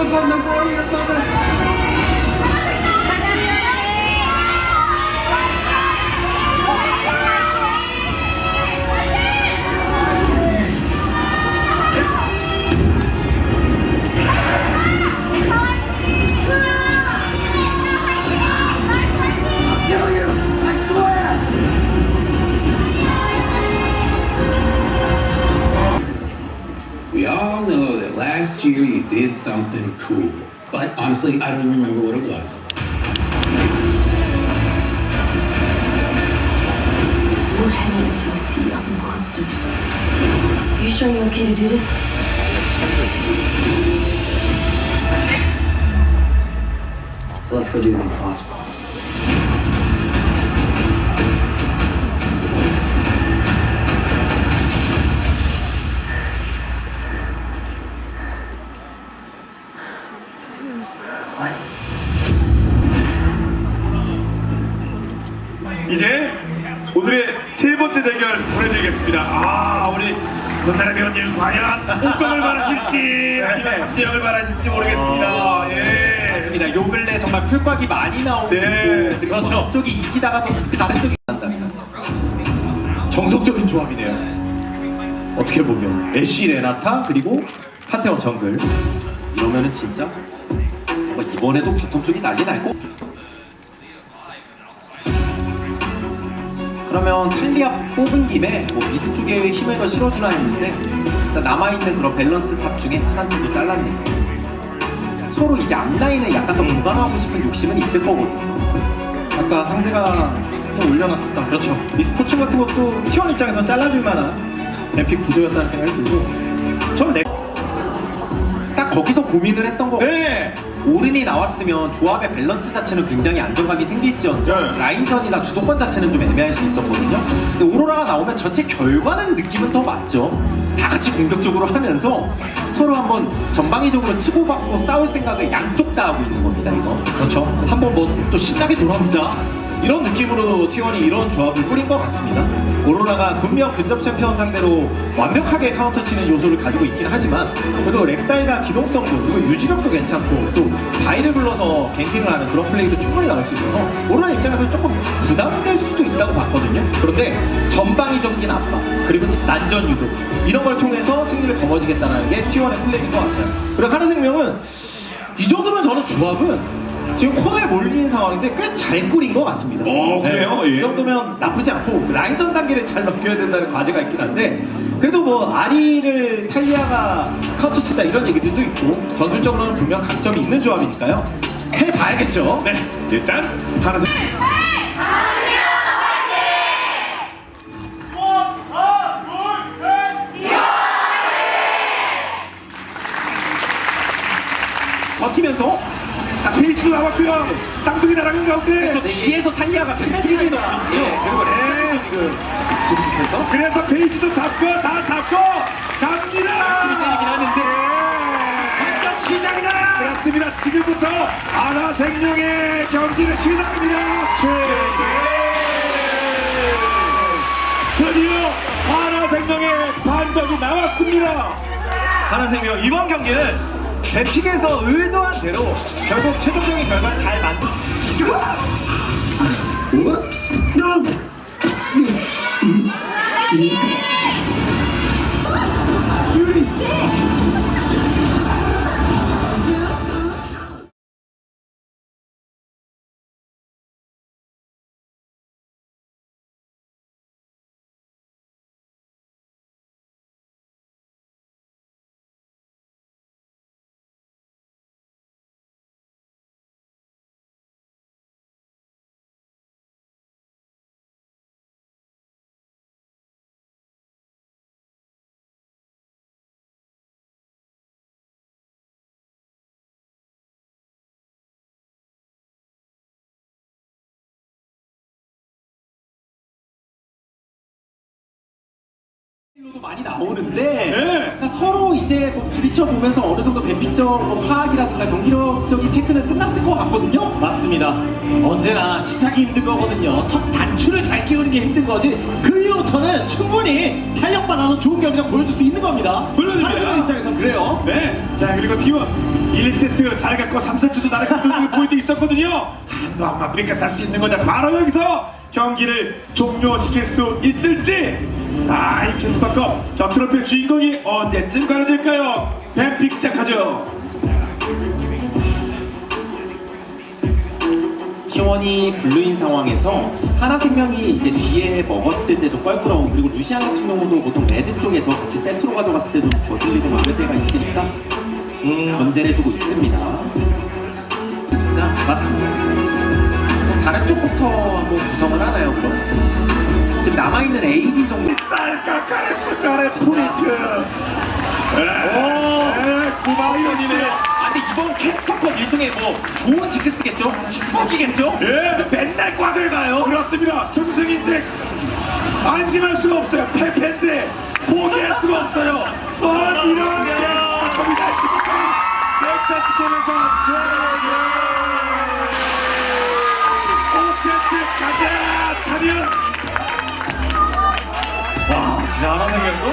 Republic of Mongolia, Republic you did something cool, but honestly, I don't even remember what it was. We're heading into a sea of monsters. You sure you're okay to do this? Let's go do the impossible. 세 번째 대결 보내드리겠습니다. 아 우리 권나라 배우님 과연 웃음을 바라실지 아니면 함대역을 바라실지 모르겠습니다. 예. 맞습니다. 요 근래 정말 풀곽이 많이 나오고 네, 그렇죠. 쪽이 이기다가도 다른 쪽이 난다. 정석적인 조합이네요. 어떻게 보면 애쉬 레나타 그리고 판테온 정글 이러면은 진짜 뭐 이번에도 바텀 쪽이 난리 날 거. 그러면 탈리아 뽑은 김에 뭐 미드 쪽에 힘을 더 실어주나 했는데 일단 남아있는 그런 밸런스 탑 중에 부산 쪽도 잘랐네요. 서로 이제 앞라인을 약간 더 보강하고 싶은 욕심은 있을 거거든요. 아까 상대가 또 올려놨었던 그렇죠 이 스포츠 같은 것도 T1 입장에서 잘라줄 만한 에픽 구도였다는 생각이 들고 저는 내... 딱 거기서 고민을 했던 거 네! 오른이 나왔으면 조합의 밸런스 자체는 굉장히 안정감이 생길지언정 네. 라인전이나 주도권 자체는 좀 애매할 수 있었거든요. 근데 오로라가 나오면 전체 결과는 느낌은 더 맞죠. 다 같이 공격적으로 하면서 서로 한번 전방위적으로 치고받고 싸울 생각을 양쪽 다 하고 있는 겁니다. 이거. 그렇죠 한번 뭐 또 신나게 놀아보자 이런 느낌으로 T1이 이런 조합을 꾸린 것 같습니다. 오로라가 분명 근접 챔피언 상대로 완벽하게 카운터 치는 요소를 가지고 있긴 하지만 그래도 렉사이가 기동성도 그리고 유지력도 괜찮고 또 바이를 불러서 갱킹을 하는 그런 플레이도 충분히 나올 수 있어서 오로라 입장에서 조금 부담될 수도 있다고 봤거든요. 그런데 전방위적인 압박 그리고 난전 유도 이런 걸 통해서 승리를 거머쥐겠다는 게 T1의 플레이인 것 같아요. 그리고 하나생명은 이 정도면 저는 조합은 지금 코너에 몰린 상황인데 꽤 잘 꾸린 것 같습니다. 어, 그래요? 예. 이 정도면 나쁘지 않고 라인전 단계를 잘 넘겨야 된다는 과제가 있긴 한데 그래도 뭐 아리를 탈리아가 카운터 친다 이런 얘기들도 있고 전술적으로는 분명 강점이 있는 조합이니까요. 해봐야겠죠. 네, 일단 하나 둘. 버 자, 페이지도 나왔고요. 쌍둥이 나라는 가운데. 저 뒤에서 탈리아가 펜지를 넣거든요. 그리고 네, 지금 그래서 그래서 페이지도 잡고 다 잡고 갑니다. 때리긴 하는데 공격 시작이다. 그렇습니다. 지금부터 하나생명의 경기는 시작입니다. 드디어 하나생명의 반격이 나왔습니다. 하나생명 이번 경기는 뱀픽에서 의도한 대로 결국 최종적인 결과를 잘 만들. 도 많이 나오는데 네. 그러니까 서로 이제 뭐 부딪혀 보면서 어느 정도 뱀픽적 뭐 파악이라든가 경기력적인 체크는 끝났을 것 같거든요. 맞습니다. 언제나 시작이 힘든 거거든요. 첫 단추를 잘 끼우는 게 힘든 거지. 그 이후부터는 충분히 탄력받아서 좋은 경기력 보여줄 수 있는 겁니다. 물론입니다. 하나생명 입장에서 그래요? 네. 자 그리고 T1 1세트 잘 갖고 3세트도 나를 보이도 있었거든요. 한번 삐끗할 수 있는 거죠. 바로 여기서 경기를 종료시킬 수 있을지. 아 이 캐스파컵 저 트로피의 주인공이 언제쯤 가려질까요? 뱀픽 시작하죠. T1이 블루인 상황에서 하나생명이 이제 뒤에 먹었을 때도 껄끄러운 그리고 루시안 같은 경우도 보통 레드 쪽에서 같이 세트로 가져갔을 때도 거슬리고 막을 때가 있으니까 견제를 해주고 있습니다. 자, 맞습니다. 다른 쪽부터 한번 구성을 하나요, 그럼? 지금 남아있는 AD 정도 딸깍깔의 순간의 포인트. 네, 구마위원님의 아 근데 이번 캐스퍼컵 일종의 뭐 좋은 징크스겠죠? 축복이겠죠? 예, 맨날 꽉을 가요. 그렇습니다. 승승인데 안심할 수가 없어요. 패패인데 포기할 수가 없어요. 뻔 이런 게 겁니다. 넥사스 팀에서 오세트 가자 차렷. 와 진짜 하나생명도